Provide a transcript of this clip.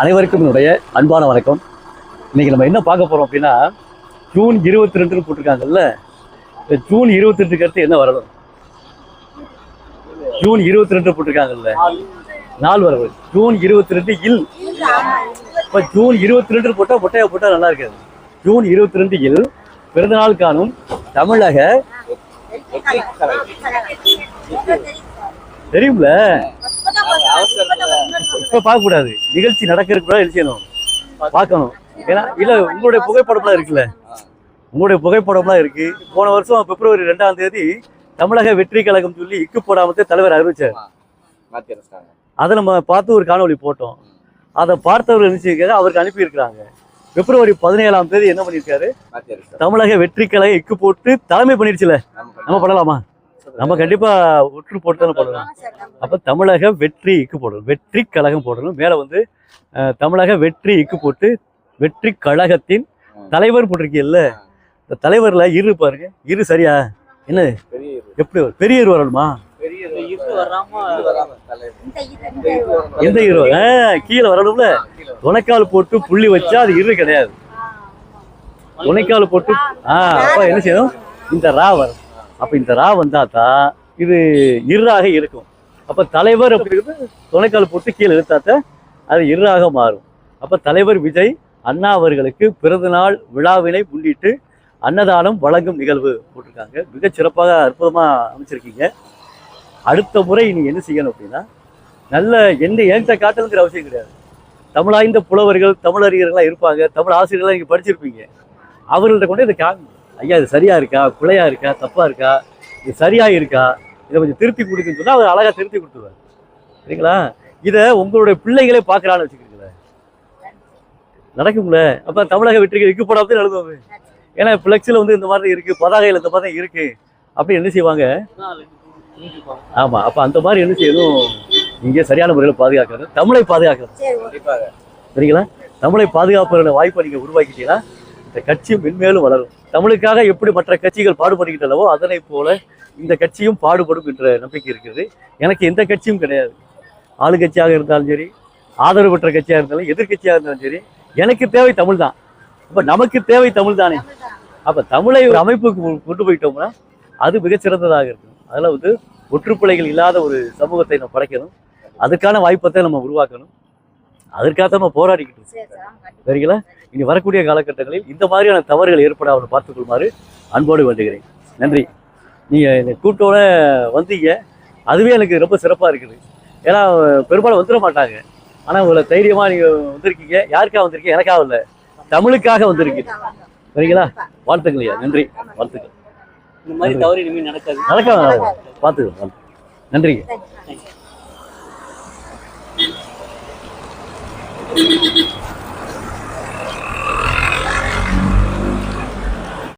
அனைவருக்கும் என்னுடைய அன்பான வணக்கம். இன்னைக்கு நம்ம என்ன பார்க்க போறோம் அப்படின்னா ஜூன் இருபத்தி ரெண்டுன்னு போட்டிருக்காங்கல்ல ஜூன் இருபத்தி ரெண்டுக்கு அடுத்து என்ன வரணும்? ஜூன் இருபத்தி ரெண்டு போட்டிருக்காங்கல்ல? நாள் வரவு. ஜூன் இருபத்தி ரெண்டு இல். இப்ப ஜூன் இருபத்தி ரெண்டு போட்டா பொட்டையா போட்டா நல்லா இருக்காது. ஜூன் இருபத்தி ரெண்டு இல் பிறந்தநாள் காணும் தமிழக தெரியும்ல? இப்ப பார்க்க கூடாது நிகழ்ச்சி நடக்கிறதுக்கு கூட எழுச்சியணும் பார்க்கணும். ஏன்னா இல்ல உங்களுடைய புகைப்படம்லாம் இருக்குல்ல? உங்களுடைய புகைப்படம்லாம் இருக்கு. போன வருஷம் பிப்ரவரி ரெண்டாம் தேதி தமிழக வெற்றி கழகம் சொல்லி இக்கு போடாமத்தே தலைவர் அறிவிச்சார். அதை நம்ம பார்த்து ஒரு காணொளி போட்டோம். அதை பார்த்தவர் நினைச்சிருக்காரு அவருக்கு அனுப்பியிருக்கிறாங்க. பிப்ரவரி பதினேழாம் தேதி என்ன பண்ணியிருக்காரு? அரைச்சிட்டாங்க தமிழக வெற்றி கழகம் இக்கு போட்டு தலைமை பண்ணிடுச்சுல நம்ம பண்ணலாமா? நம்ம கண்டிப்பா ஒற்று போட்டு தானே பண்ணலாம் அப்ப தமிழக வெற்றி இக்கு போடணும். வெற்றி கழகம் போடணும். மேல வந்து தமிழக வெற்றி இக்கு போட்டு வெற்றி கழகத்தின் தலைவர் போட்டிருக்கீல்ல இந்த தலைவர்ல இரு பாருங்க. இரு சரியா? என்ன. எப்படி வரும்? பெரிய இரு வரணுமா? எந்த ஹீரோ கீழே வரணும்ல. துணைக்கால் போட்டு புள்ளி வச்சா அது இரு கிடையாது. துணைக்கால் போட்டு ஆஹ் அப்ப என்ன செய்யணும்? இந்த ரா வரும். அப்ப இந்த ரா வந்தாதான் இது இருராக இருக்கும். அப்ப தலைவர் அப்படிங்கிறது துணைக்கால் போட்டு கீழே இழுத்தாத்த அது இருராக மாறும். அப்ப தலைவர் விஜய் அண்ணா அவர்களுக்கு பிறந்தநாள் விழாவினை முன்னிட்டு அன்னதானம் வழங்கும் நிகழ்வு போட்டிருக்காங்க. மிகச் சிறப்பாக அற்புதமா அமைச்சிருக்கீங்க. அடுத்த முறை நீ என்ன செய்யணும் அப்படின்னா நல்ல எந்த என்கிட்ட காட்டலுங்கிற அவசியம் கிடையாது. தமிழாய்ந்த புலவர்கள் தமிழறிஞர்கள்லாம் இருப்பாங்க. தமிழ் ஆசிரியர்கள்லாம் நீங்கள் படிச்சிருப்பீங்க. அவர்கள்ட்ட கொண்டு இதை காமி ஐயா இது சரியா இருக்கா? குழையாக இருக்கா? தப்பாக இருக்கா? இது சரியா இருக்கா? இதை கொஞ்சம் திருத்தி கொடுக்குன்னு சொன்னால் அவர் அழகா திருத்தி கொடுத்துருவார். சரிங்களா? இதை உங்களுடைய பிள்ளைகளே பார்க்கறான்னு வச்சுக்கிறீங்களே நடக்கும்ல? அப்போ தமிழக வெற்றிகள் இக்குப்படாமல் போடாமல் ஏன்னா பிளெக்ஸில் வந்து இந்த மாதிரி இருக்கு பதாகையில் இந்த மாதிரி தான் இருக்கு. அப்படி என்ன செய்வாங்க? ஆமா அப்ப அந்த மாதிரி என்ன செய்யணும் இங்கே சரியான முறையில் பாதுகாக்கிறது தமிழை பாதுகாக்கிறது. சரிங்களா? தமிழை பாதுகாப்புகிற வாய்ப்பை நீங்க உருவாக்கிட்டீங்கன்னா இந்த கட்சி மென்மேலும் வளரும். தமிழுக்காக எப்படி மற்ற கட்சிகள் பாடுபடுகின்றனவோ அதனை போல இந்த கட்சியும் பாடுபடும் என்ற நம்பிக்கை இருக்கிறது. எனக்கு எந்த கட்சியும் கிடையாது. ஆளுங்கட்சியாக இருந்தாலும் சரி ஆதரவு பெற்ற கட்சியாக இருந்தாலும் எதிர்க்கட்சியாக இருந்தாலும் சரி எனக்கு தேவை தமிழ் தான் அப்ப நமக்கு தேவை தமிழ் தானே அப்ப தமிழை ஒரு அமைப்புக்கு கொண்டு போயிட்டோம்னா அது மிகச்சிறந்ததாக இருக்கும். அதுல வந்து ஒற்றுப்பிழைகள் இல்லாத ஒரு சமூகத்தை நம்ம படைக்கணும். அதுக்கான வாய்ப்பத்தை நம்ம உருவாக்கணும். அதற்காக நம்ம போராடிக்கிட்டு இருக்கோம். சரிங்களா? இனி வரக்கூடிய காலகட்டங்களில் இந்த மாதிரியான தவறுகள் ஏற்படாமல் பார்த்துக்கொள்ளுமாறு அன்போடு வேண்டுகிறேன். நன்றி. நீங்கள் இந்த கூட்டோட வந்தீங்க. அதுவே எனக்கு ரொம்ப சிறப்பாக இருக்குது. ஏன்னா பெரும்பாலும் வந்துட மாட்டாங்க. ஆனால் உங்களை தைரியமாக நீங்கள் வந்திருக்கீங்க. யாருக்காக வந்திருக்கீங்க? எனக்காக இல்லை. தமிழுக்காக வந்திருக்கீங்க. சரிங்களா? வாழ்த்துக்கள் ஐயா. நன்றி. வாழ்த்துக்கள். இந்த மாதிரி தவறு இனிமேல் நடக்காது. நடக்காம பார்த்துக்கலாம் நன்றிங்க Thank you.